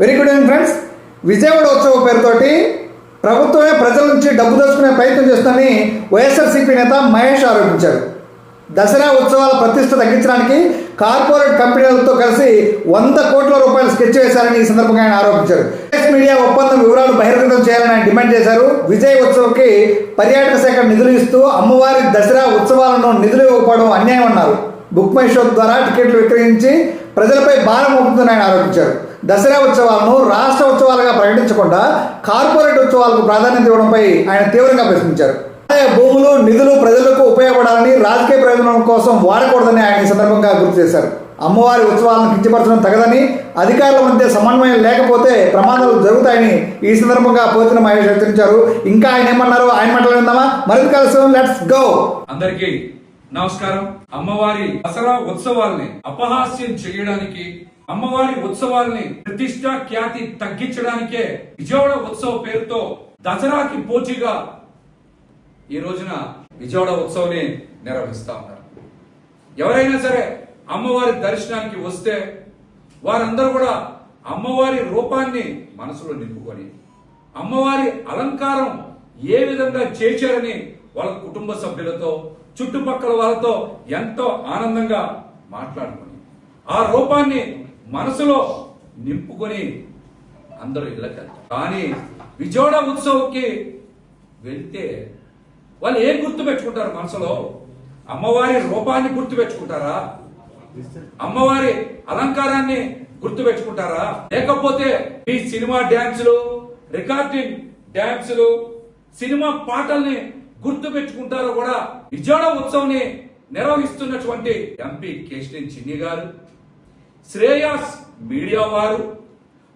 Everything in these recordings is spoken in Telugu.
Very good evening friends Vijayawada ఉత్సవ పేరుతోటి ప్రభుత్వమే ప్రజల నుంచి డబ్బు దోచుకునే ప్రయత్నం చేస్తుందని వైఎస్ఆర్సీపీ నేత మహేష్ ఆరోపించారు. దసరా ఉత్సవాల ప్రతిష్ట తగ్గించడానికి కార్పొరేట్ కంపెనీలతో కలిసి వంద కోట్ల రూపాయలు స్కెచ్ వేశారని ఈ సందర్భంగా ఆయన ఆరోపించారు. మీడియా ఒప్పందం వివరాలు బహిర్గతం చేయాలని ఆయన డిమాండ్ చేశారు. విజయ్ ఉత్సవ్కి పర్యాటక శాఖ నిధులు ఇస్తూ అమ్మవారి దసరా ఉత్సవాలను నిధులు ఇవ్వకపోవడం అన్యాయం అన్నారు. బుక్ మై షో ద్వారా టికెట్లు విక్రయించి ప్రజలపై భారం మోపుతుందని ఆయన ఆరోపించారు. దసరా ఉత్సవాలను రాష్ట్ర ఉత్సవాలుగా ప్రకటించకుండా కార్పొరేట్ ఉత్సవాలకు ప్రాధాన్యత ఇవ్వడంపై ఆయన తీవ్రంగా ప్రశ్నించారు భూములు నిధులు ప్రజలకు ఉపయోగపడాలని రాజకీయ ప్రయోజనం కోసం వాడకూడదని ఆయన ఈ సందర్భంగా గుర్తు చేశారు. అమ్మవారి ఉత్సవాలను కించపరచడం తగదని అధికారుల మధ్య సమన్వయం లేకపోతే ప్రమాదాలు జరుగుతాయని ఈ సందర్భంగా పోతున్న మహేష్ హెచ్చరించారు. ఇంకా ఆయన ఏమన్నారు ఆయన మాట్లాడిందామా మరింత కలిసి లెట్స్ గో అందరికీ నమస్కారం. అమ్మవారి దసరా ఉత్సవాల్ని అపహాస్యం చేయడానికి అమ్మవారి ఉత్సవాల్ని ప్రతిష్ట ఖ్యాతి తగ్గించడానికే విజయవాడ ఉత్సవ పేరుతో దసరాకి పోటీగా ఈ రోజున విజయవాడ ఉత్సవాన్ని నిర్వహిస్తా ఉన్నారు. ఎవరైనా సరే అమ్మవారి దర్శనానికి వస్తే వారందరూ కూడా అమ్మవారి రూపాన్ని మనసులో నింపుకొని అమ్మవారి అలంకారం ఏ విధంగా చేశారని వాళ్ళ కుటుంబ సభ్యులతో చుట్టుపక్కల వాళ్ళతో ఎంతో ఆనందంగా మాట్లాడుకొని ఆ రూపాన్ని మనసులో నింపుకొని అందరూ ఇళ్ళకెళ్తారు కానీ విజయవాడ ఉత్సవంకి వెళ్తే వాళ్ళు ఏం గుర్తు పెట్టుకుంటారు మనసులో? అమ్మవారి రూపాన్ని గుర్తు పెట్టుకుంటారా? అమ్మవారి అలంకారాన్ని గుర్తు పెట్టుకుంటారా? లేకపోతే మీ సినిమా డ్యాన్సులు రికార్డింగ్ డ్యాన్సులు సినిమా పాటల్ని గుర్తు పెట్టుకుంటారో కూడా విజయవాడ ఉత్సవంని నిర్వహిస్తున్నటువంటి ఎంపీ కేశినేని చిన్ని గారు శ్రేయాస్ మీడియా వారు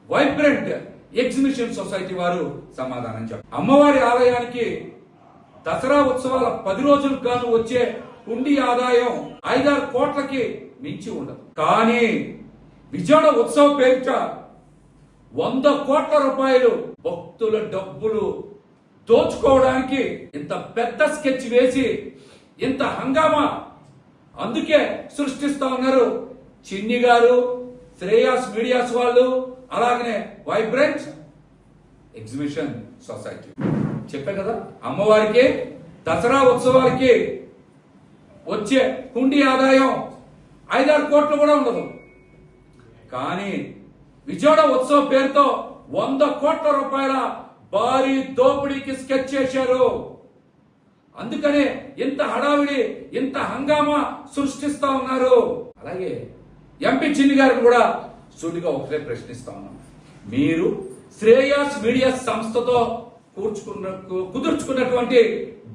వైబ్రెంట్ ఎగ్జిబిషన్ సొసైటీ వారు సమాధానం చెప్పారు అమ్మవారి ఆలయానికి దసరా ఉత్సవాల పది రోజులకు గాను వచ్చే ఉండి ఆదాయం ఐదారు కోట్లకి మించి ఉండదు. కానీ విజయవాడ ఉత్సవ పేరిట వంద కోట్ల రూపాయలు భక్తుల డబ్బులు దోచుకోవడానికి ఇంత పెద్ద స్కెచ్ వేసి ఇంత హంగామా? అందుకే సృష్టిస్తా ఉన్నారు. చిన్ని గారు శ్రేయాస్ మీడియాస్ వాళ్ళు అలాగనే వైబ్రెంట్ ఎగ్జిబిషన్ సొసైటీ. చెప్పే కదా అమ్మవారికి దసరా ఉత్సవాలకి వచ్చే హుండీ ఆదాయం ఐదారు కోట్లు కూడా ఉండదు. కానీ విజయవాడ ఉత్సవ పేరుతో వంద కోట్ల రూపాయల భారీ దోపిడీకి స్కెచ్ చేశారు. అందుకనే ఎంత హడావిడి ఎంత హంగామా సృష్టిస్తా ఉన్నారు. అలాగే ఎంపీ చిన్ని గారిని కూడా సూటిగా ఒకటే ప్రశ్నిస్తా ఉన్నాం. మీరు శ్రేయాస్ మీడియా సంస్థతో కూర్చుకున్న కుదుర్చుకున్నటువంటి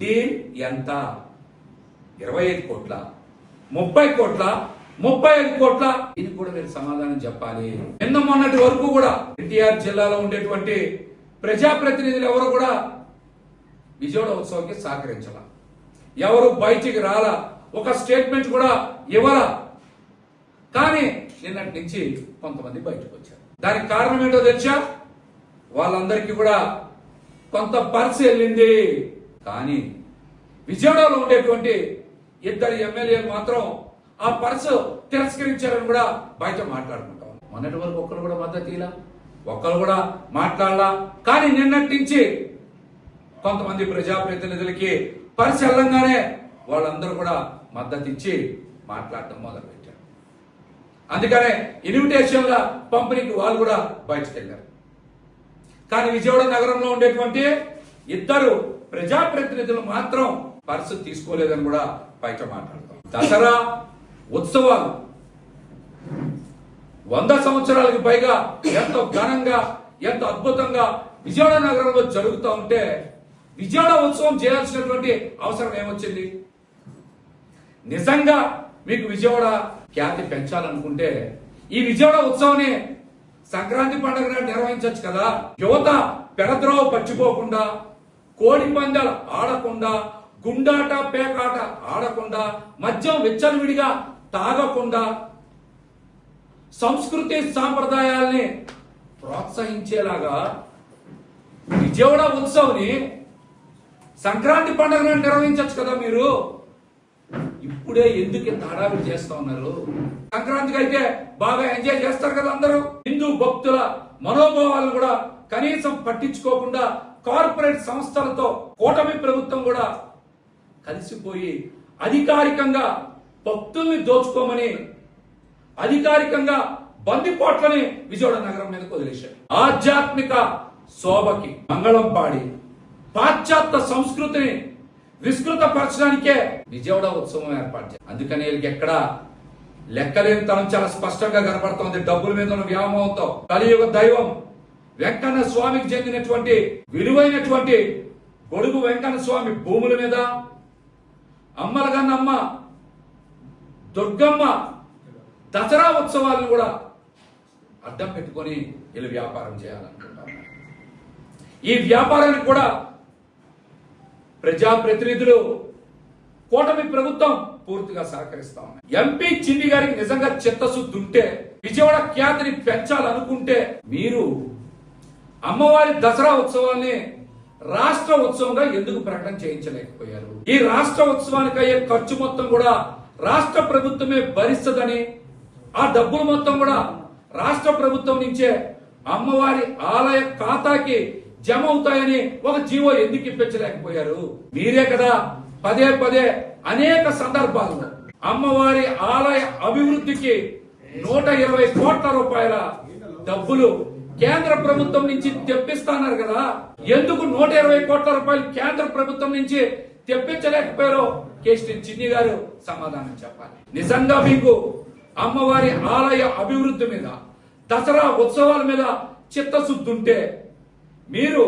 డీల్ ఎంత? ఇరవై ఐదు కోట్ల ముప్పై కోట్ల ముప్పై ఐదు కోట్ల. దీనికి కూడా మీరు సమాధానం చెప్పాలి. నిన్న మొన్నటి వరకు కూడా ఎన్టీఆర్ జిల్లాలో ఉండేటువంటి ప్రజాప్రతినిధులు ఎవరు కూడా విజయవాడ ఉత్సవానికి సహకరించాల. ఎవరు బయటికి రాలా ఒక స్టేట్మెంట్ కూడా ఇవ్వరా కానీ నిన్నటి నుంచి కొంతమంది బయటకు వచ్చారు. దానికి కారణం ఏంటో తెలుసా? వాళ్ళందరికీ కూడా కొంత పర్స్ వెళ్ళింది. కానీ విజయవాడలో ఉండేటువంటి ఇద్దరు ఎమ్మెల్యేలు మాత్రం ఆ పర్సు తిరస్కరించారని కూడా బయట మాట్లాడుకుంటాం మొన్నటి వరకు ఒక్కరు కూడా మద్దతు ఇలా ఒక్కరు కూడా మాట్లాడలా. కానీ నిన్నటి నుంచి కొంతమంది ప్రజాప్రతినిధులకి పర్సు వెళ్ళంగానే వాళ్ళందరూ కూడా మద్దతు ఇచ్చి మాట్లాడటం మొదలుపెట్టారు. అందుకనే ఇన్విటేషన్ల పంపిణీకి వాళ్ళు కూడా బయటకు వెళ్ళారు కానీ విజయవాడ నగరంలో ఉండేటువంటి ఇద్దరు ప్రజాప్రతినిధులు మాత్రం పర్సు తీసుకోలేదని కూడా బయట మాట్లాడతాం. దసరా ఉత్సవాలు. వంద సంవత్సరాలకు పైగా ఎంతో ఘనంగా ఎంతో అద్భుతంగా విజయవాడ నగరంలో జరుగుతూ ఉంటే విజయవాడ ఉత్సవం చేయాల్సినటువంటి అవసరం ఏమొచ్చింది? నిజంగా మీకు విజయవాడ ఖ్యాతి పెంచాలనుకుంటే ఈ విజయవాడ ఉత్సవాన్ని సంక్రాంతి పండుగ నిర్వహించవచ్చు కదా. యువత పెడద్రోవ పచ్చిపోకుండా కోడి పందాలు ఆడకుండా గుండాట పేకాట ఆడకుండా మద్యం విచ్చలవిడిగా తాగకుండా సంస్కృతి సాంప్రదాయాల్ని ప్రోత్సహించేలాగా విజయవాడ ఉత్సవ్ని సంక్రాంతి పండుగను నిర్వహించవచ్చు కదా మీరు? ఇప్పుడే ఎందుకు ఇంత హడావిడి చేస్తా ఉన్నారు? సంక్రాంతికి అయితే బాగా ఎంజాయ్ చేస్తారు కదా అందరూ. హిందూ భక్తుల మనోభావాలను కూడా కనీసం పట్టించుకోకుండా కార్పొరేట్ సంస్థలతో కూటమి ప్రభుత్వం కూడా కలిసిపోయి అధికారికంగా భక్తుల్ని దోచుకోమని అధికారికంగా బందిపోట్లని విజయవాడ నగరం మీద వదిలేశారు. ఆధ్యాత్మిక శోభకి మంగళం పాడి పాశ్చాత్య సంస్కృతిని విస్తృతపరచడానికే విజయవాడ ఉత్సవం ఏర్పాటు చేయాలి అందుకని వీళ్ళకి ఎక్కడ లెక్కలేని తనం చాలా స్పష్టంగా కనపడుతోంది. డబ్బుల మీద ఉన్న వ్యామోహంతో కలియుగ దైవం వెంకన్న స్వామికి చెందినటువంటి విలువైనటువంటి గొడుగు వెంకన్న స్వామి భూముల మీద అమ్మలగన్నమ్మ దుర్గమ్మ దసరా ఉత్సవాలను కూడా అడ్డం పెట్టుకొని వీళ్ళు వ్యాపారం చేయాలనుకుంటున్నారు. ఈ వ్యాపారానికి కూడా ప్రజాప్రతినిధులు కూటమి ప్రభుత్వం పూర్తిగా సహకరిస్తా ఉన్నాయి ఎంపీ చిన్ని గారికి నిజంగా చిత్తశుద్ధి ఉంటే విజయవాడ ఖ్యాతిని పెంచాలనుకుంటే మీరు అమ్మవారి దసరా ఉత్సవాన్ని రాష్ట్ర ఉత్సవంగా ఎందుకు ప్రకటన చేయించలేకపోయారు? ఈ రాష్ట్ర ఉత్సవానికి అయ్యే ఖర్చు మొత్తం కూడా రాష్ట్ర ప్రభుత్వమే భరిస్తుందని ఆ డబ్బులు మొత్తం కూడా రాష్ట్ర ప్రభుత్వం నుంచే అమ్మవారి ఆలయ ఖాతాకి జమ అవుతాయని ఒక జీవో ఎందుకు ఇప్పించలేకపోయారు? మీరే కదా పదే పదే అనేక సందర్భాల్లో అమ్మవారి ఆలయ అభివృద్ధికి నూట ఇరవై కోట్ల రూపాయల డబ్బులు కేంద్ర ప్రభుత్వం నుంచి తెప్పిస్తాన్నారు కదా. ఎందుకు నూట ఇరవై కోట్ల రూపాయలు కేంద్ర ప్రభుత్వం నుంచి తెప్పించలేకపోయారో కేసీ చిన్ని గారు సమాధానం చెప్పాలి. నిజంగా మీకు అమ్మవారి ఆలయ అభివృద్ధి మీద దసరా ఉత్సవాల మీద చిత్తశుద్ధి ఉంటే మీరు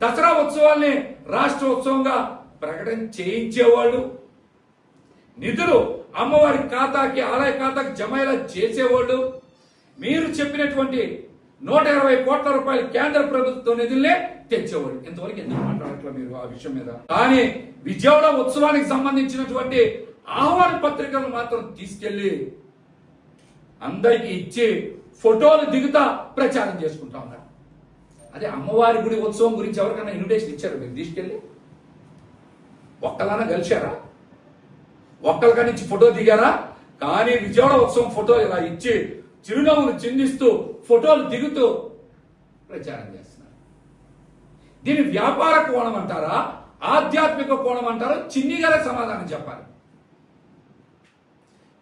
దసరా ఉత్సవాల్ని రాష్ట్ర ఉత్సవంగా ప్రకటన చేయించేవాళ్ళు నిధులు అమ్మవారి ఖాతాకి ఆదాయ ఖాతాకి జమయ్యేలా చేసేవాళ్ళు మీరు చెప్పినటువంటి నూట ఇరవై కోట్ల రూపాయలు కేంద్ర ప్రభుత్వ నిధులే తెచ్చేవాళ్ళు. ఇంతవరకు ఎందుకు మాట్లాడట్లేదు మీరు ఆ విషయం మీద? కానీ విజయవాడ ఉత్సవానికి సంబంధించినటువంటి ఆహ్వాన పత్రికలు మాత్రం తీసుకెళ్ళి అందరికి ఇచ్చి ఫోటోలు దిగుతా ప్రచారం చేసుకుంటా ఉన్నారు. అదే అమ్మవారి గుడి ఉత్సవం గురించి ఎవరికైనా ఇన్విటేషన్ ఇచ్చారు మీరు? తీసుకెళ్ళి? ఒక్కలన్నా కలిశారా? ఒక్కరికా నుంచి ఫోటో దిగారా? కానీ విజయవాడ ఉత్సవం ఫోటో ఇలా ఇచ్చి చిరునవ్వును చిందిస్తూ ఫోటోలు దిగుతూ ప్రచారం చేస్తున్నారు. దీని వ్యాపార కోణం అంటారా? ఆధ్యాత్మిక కోణం అంటారా? చిన్ని గారే సమాధానం చెప్పాలి.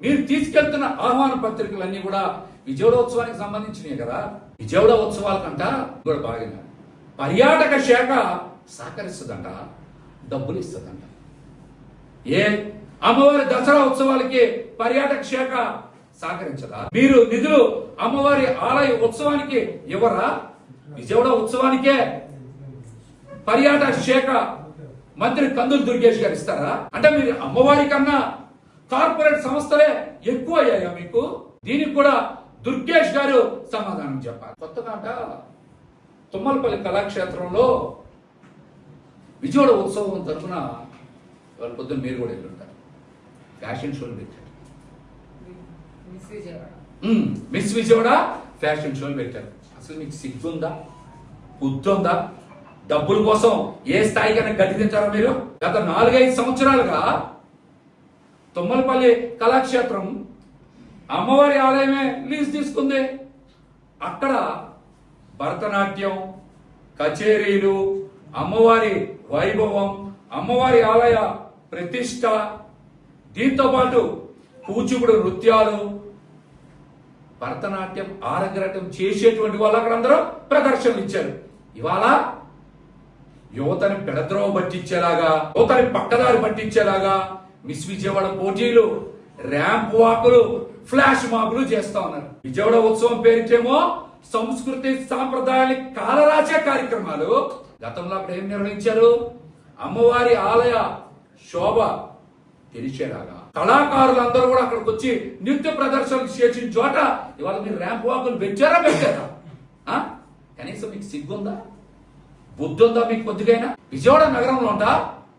మీరు తీసుకెళ్తున్న ఆహ్వాన పత్రికలన్నీ కూడా విజయవాడ ఉత్సవానికి సంబంధించినవి కదా. విజయవాడ ఉత్సవాల కంట కూడా బాగా పర్యాటక శాఖ సహకరిస్తుందంట డబ్బులు ఇస్తుందంట. ఏ అమ్మవారి దసరా ఉత్సవాలకి పర్యాటక శాఖ సహకరించదా? మీరు నిధులు అమ్మవారి ఆలయ ఉత్సవానికి ఇవ్వరా? విజయవాడ ఉత్సవానికే పర్యాటక శాఖ మంత్రి కందులు దుర్గేష్ గారు ఇస్తారా? అంటే మీరు అమ్మవారి కన్నా కార్పొరేట్ సంస్థలే ఎక్కువ అయ్యాయా మీకు? దీనికి కూడా దుర్గేష్ గారు సమాధానం చెప్పాలి. కొత్తగా అంట తుమ్మలపల్లి కళాక్షేత్రంలో విజయవాడ ఉత్సవం తరఫున వాళ్ళ పొద్దున్న మీరు కూడా వెళ్ళుంటారు. ఫ్యాషన్ షోలు పెట్టారు. మిస్ విజయవాడ మ్మ్. మిస్ విజయవాడ ఫ్యాషన్ షోలు పెట్టారు. అసలు మీకు సిగ్గుందా? బుద్ధుందా? డబ్బుల కోసం ఏ స్థాయికైనా గడిదించారా మీరు? గత నాలుగైదు సంవత్సరాలుగా తుమ్మలపల్లి కళాక్షేత్రం అమ్మవారి ఆలయమే లీజ్ తీసుకుంది. అక్కడ భరతనాట్యం కచేరీలు అమ్మవారి వైభవం అమ్మవారి ఆలయ ప్రతిష్ట దీంతో పాటు కూచిపూడి నృత్యాలు భరతనాట్యం ఆరంగరటం చేసేటువంటి వాళ్ళు అక్కడ అందరూ ప్రదర్శనలు ఇచ్చారు. ఇవాళ యువతని పెడద్రోవ పట్టించేలాగా యువతని పక్కదారి పట్టించేలాగా మిస్ విజయవాడ పోటీలు ర్యాంప్ వాకులు ఫ్లాష్ మాకులు చేస్తా ఉన్నారు. విజయవాడ ఉత్సవం పేరిటేమో సంస్కృతి సాంప్రదాయాన్ని కాలరాచే కార్యక్రమాలు. గతంలో అక్కడ ఏం నిర్వహించారు? అమ్మవారి ఆలయ శోభ తెలిసేలాగా కళాకారులందరూ కూడా అక్కడికి వచ్చి నృత్య ప్రదర్శనలు చేసిన చోట ఇవాళ మీరు ర్యాంప్ వాకులు పెంచారా పెట్టారా కనీసం మీకు సిగ్గుందా? బుద్ధి ఉందా మీకు కొద్దిగైనా? విజయవాడ నగరంలో ఉంట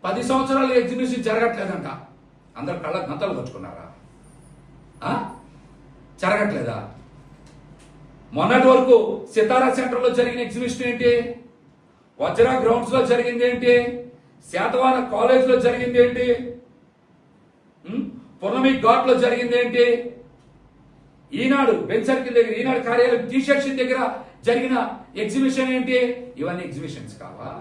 పది సంవత్సరాలు ఎగ్జిబిషన్ జరగట్లేదంట. అందరు కళ్ళ గంతలు కట్టుకున్నారా? ఆ? జరగట్లేదా? మొన్నటి వరకు సితారా సెంటర్లో జరిగిన ఎగ్జిబిషన్ ఏంటి? వజ్రా గ్రౌండ్స్లో జరిగింది ఏంటి? శాతవాన కాలేజ్లో జరిగింది ఏంటి? పున్నమి ఘాట్లో జరిగింది ఏంటి? ఈనాడు బెన్ దగ్గర ఈనాడు కార్యాలయం టీషర్ట్స్ దగ్గర జరిగిన ఎగ్జిబిషన్ ఏంటి? ఇవన్నీ ఎగ్జిబిషన్స్ కావా?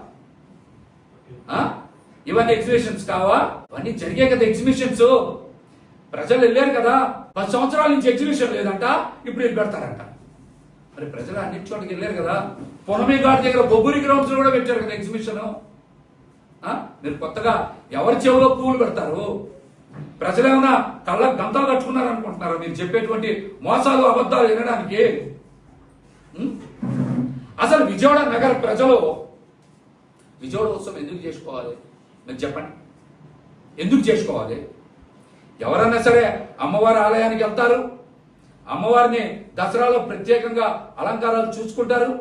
ఆ? ఇవన్నీ ఎగ్జిబిషన్స్ కావా? ఇవన్నీ జరిగే కదా ఎగ్జిబిషన్స్. ప్రజలు వెళ్ళారు కదా. పది సంవత్సరాల నుంచి ఎగ్జిబిషన్ లేదంట ఇప్పుడు వీళ్ళు పెడతారంట. మరి ప్రజలు అన్ని చోట్లకి వెళ్ళారు కదా. పొలమే ఘాట్ దగ్గర బొబ్బురి గ్రౌండ్స్ కూడా పెట్టారు కదా ఎగ్జిబిషన్. మీరు కొత్తగా ఎవరి చెవిలో పువ్వులు పెడతారు? ప్రజలు ఏమైనా కళ్ళ గంతలు కట్టుకున్నారు అనుకుంటున్నారా మీరు చెప్పేటువంటి మోసాలు అబద్ధాలు వినడానికి? అసలు విజయవాడ నగర ప్రజలు విజయవాడ ఉత్సవం ఎందుకు చేసుకోవాలి? మీరు చెప్పండి. ఎందుకు చేసుకోవాలి? ఎవరన్నా సరే అమ్మవారి ఆలయానికి వెళ్తారు? అమ్మవారిని దసరాలో ప్రత్యేకంగా అలంకారాలు చూసుకుంటారు.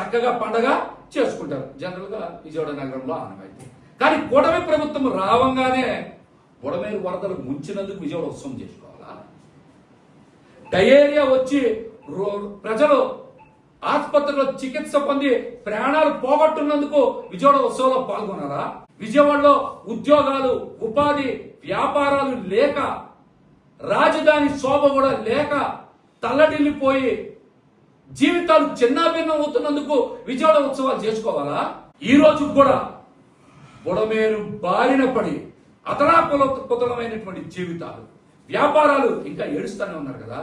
చక్కగా పండగ చేసుకుంటారు. జనరల్గా విజయవాడ నగరంలో ఆనవాయితీ. కానీ కూటమి ప్రభుత్వం రావంగానే బుడమేరు వరదలు ముంచినందుకు విజయవాడ ఉత్సవం చేసుకోవాలా? డయేరియా వచ్చి రో- ప్రజలు ఆసుపత్రిలో చికిత్స పొంది ప్రాణాలు పోగొట్టున్నందుకు విజయవాడ ఉత్సవంలో పాల్గొన్నారా? విజయవాడలో ఉద్యోగాలు ఉపాధి వ్యాపారాలు లేక రాజధాని శోభ కూడా లేక తల్లడిల్లిపోయి జీవితాలు చిన్నాభిన్నం అవుతున్నందుకు విజయవాడ ఉత్సవాలు చేసుకోవాలా? ఈ రోజు కూడా బుడమేరు బారిన పడి అతనాకులమైనటువంటి జీవితాలు. వ్యాపారాలు ఇంకా ఏడుస్తూనే ఉన్నారు కదా.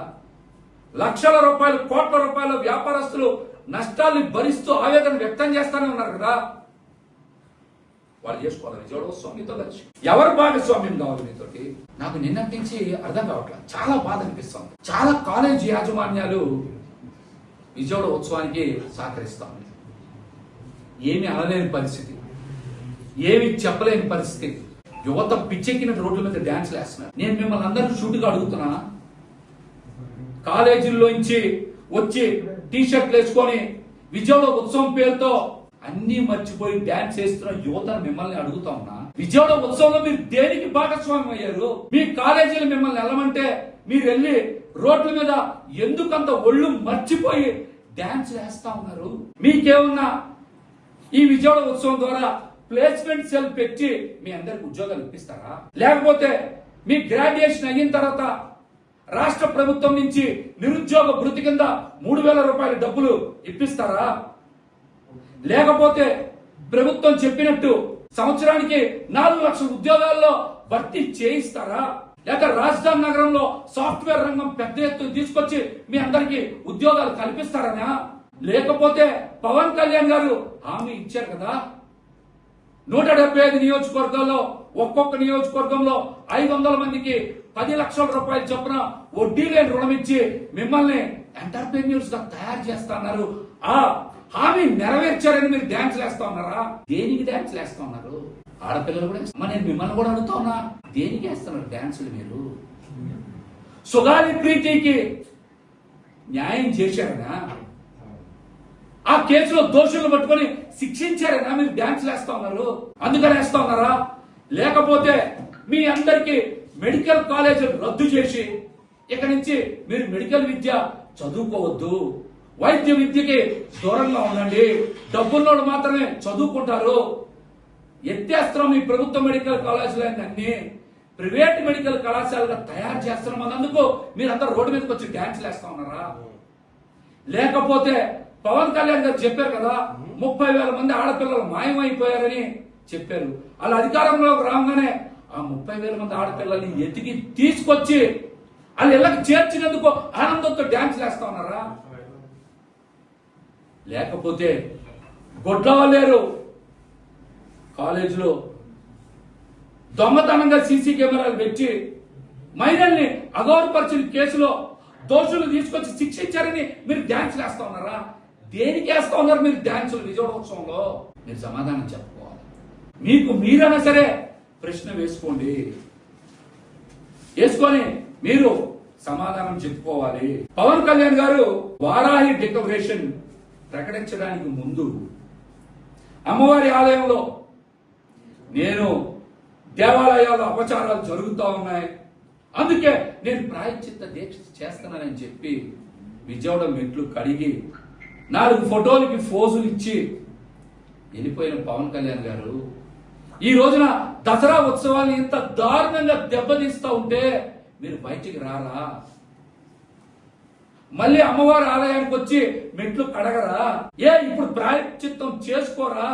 లక్షల రూపాయలు కోట్ల రూపాయల వ్యాపారస్తులు నష్టాల్ని భరిస్తూ ఆవేదన వ్యక్తం చేస్తానే ఉన్నారు కదా. వాళ్ళు చేసుకోవాలి. విజయవాడ స్వామితో కలిసి ఎవరు భాగస్వామ్యం కావాలి మీతోటి నాకు నిన్నటి నుంచి అర్థం కావట్లేదు చాలా బాధ అనిపిస్తుంది. చాలా కాలేజ్ యాజమాన్యాలు విజయవాడ ఉత్సవానికి సహకరిస్తాం ఏమి అనలేని పరిస్థితి. ఏమి చెప్పలేని పరిస్థితి. యువత పిచ్చెక్కిన రోడ్ల మీద డాన్స్లు వేస్తున్నారు. నేను మిమ్మల్ని అందరూ షూట్గా అడుగుతున్నా. కాలేజీల్లోంచి వచ్చి టీ షర్ట్లు వేసుకొని విజయవాడ ఉత్సవం పేరుతో అన్ని మర్చిపోయి డాన్స్ చేస్తున్న యువత మిమ్మల్ని అడుగుతా ఉన్నా విజయవాడ ఉత్సవంలో మీరు దేనికి భాగస్వామ్యం అయ్యారు మీ కాలేజీలు మిమ్మల్ని వెళ్ళమంటే మీరు వెళ్ళి రోడ్ల మీద ఎందుకంత ఒళ్ళు మర్చిపోయి డాన్స్ వేస్తా ఉన్నారు? మీకేమన్నా ఈ విజయవాడ ఉత్సవం ద్వారా ప్లేస్మెంట్ సెల్ పెట్టి మీ అందరికి ఉద్యోగాలు ఇప్పిస్తారా? లేకపోతే మీ గ్రాడ్యుయేషన్ అయిన తర్వాత రాష్ట్ర ప్రభుత్వం నుంచి నిరుద్యోగ భృతి కింద మూడు వేల రూపాయల డబ్బులు ఇప్పిస్తారా? లేకపోతే ప్రభుత్వం చెప్పినట్టు సంవత్సరానికి నాలుగు లక్షల ఉద్యోగాల్లో భర్తీ చేయిస్తారా? లేక రాజధాని నగరంలో సాఫ్ట్వేర్ రంగం పెద్ద ఎత్తున తీసుకొచ్చి మీ అందరికి ఉద్యోగాలు కల్పిస్తారనా? లేకపోతే పవన్ కళ్యాణ్ గారు హామీ ఇచ్చారు కదా? నూట డెబ్బై ఐదు నియోజకవర్గాల్లో ఒక్కొక్క నియోజకవర్గంలో ఐదు వందల మందికి పది లక్షల రూపాయల చొప్పున వడ్డీ లేని రుణం ఇచ్చి మిమ్మల్ని ఎంటర్ప్రెన్యూర్స్గా తయారు చేస్తున్నారు. ఆ హామీ నెరవేర్చారని మీరు డ్యాన్స్ వేస్తా ఉన్నారా? దేనికి డ్యాన్స్ వేస్తా ఉన్నారు? ఆడపిల్లలు కూడా అమ్మ నేను మిమ్మల్ని కూడా అడుగుతా ఉన్నా. దేనికి వేస్తున్నారు డాన్సులు మీరు? సుగాలి ప్రీతికి న్యాయం చేశారనా? ఆ కేసులో దోషులు పట్టుకొని శిక్షించారనా? మీరు డ్యాన్స్ వేస్తా ఉన్నారు. అందుకని వేస్తా ఉన్నారా? లేకపోతే మీ అందరికి మెడికల్ కాలేజీలు రద్దు చేసి ఇక నుంచి మీరు మెడికల్ విద్య చదువుకోవద్దు. వైద్య విద్యకి దూరంగా ఉండండి. డబ్బున్నోడు మాత్రమే చదువుకుంటారు. ఎత్తేస్తున్నాం ఈ ప్రభుత్వ మెడికల్ కాలేజీలన్నీ అన్ని. ప్రైవేట్ మెడికల్ కళాశాలగా తయారు చేస్తున్నాం అన్నందుకు మీరందరూ రోడ్డు మీదకి వచ్చి డాన్స్ వేస్తా ఉన్నారా? లేకపోతే పవన్ కళ్యాణ్ గారు చెప్పారు కదా ముప్పై వేల మంది ఆడపిల్లలు మాయమైపోయారని చెప్పారు. అలా అధికారంలోకి రాగానే ఆ ముప్పై వేల మంది ఆడపిల్లల్ని ఎతికి తీసుకొచ్చి వాళ్ళ ఇళ్ళకి చేర్చినందుకు ఆనందంతో డ్యాన్స్ వేస్తా ఉన్నారా? లేకపోతే గొడ్లవలేరు. కాలేజీలో దొంగతనంగా సీసీ కెమెరాలు పెట్టి మహిళల్ని అగౌరపరిచిన కేసులో దోషులు తీసుకొచ్చి శిక్షించారని మీరు డ్యాన్స్ వేస్తా ఉన్నారా? దేనికి వేస్తా ఉన్నారు మీరు డ్యాన్సులు విజయోత్సవంలో మీరు సమాధానం చెప్పుకోవాలి మీకు మీరైనా సరే ప్రశ్న వేసుకోండి. వేసుకొని మీరు సమాధానం చెప్పుకోవాలి. పవన్ కళ్యాణ్ గారు వారాహి డిక్లరేషన్ ప్రకటించడానికి ముందు అమ్మవారి ఆలయంలో నేను దేవాలయాల్లో అపచారాలు జరుగుతూ ఉన్నాయి. అందుకే నేను ప్రాయశ్చిత్త దీక్ష చేస్తున్నానని చెప్పి విజయవాడ మెట్లు కడిగి నాలుగు ఫోటోలకి ఫోజులు ఇచ్చి వెళ్ళిపోయిన పవన్ కళ్యాణ్ గారు ఈ రోజున దసరా ఉత్సవాన్ని ఇంత దారుణంగా దెబ్బతీస్తూ ఉంటే మీరు బయటికి రారా? మళ్ళీ అమ్మవారి ఆలయానికి వచ్చి మెట్లు కడగరా? ఏ ఇప్పుడు ప్రాయశ్చిత్తం చేసుకోరా?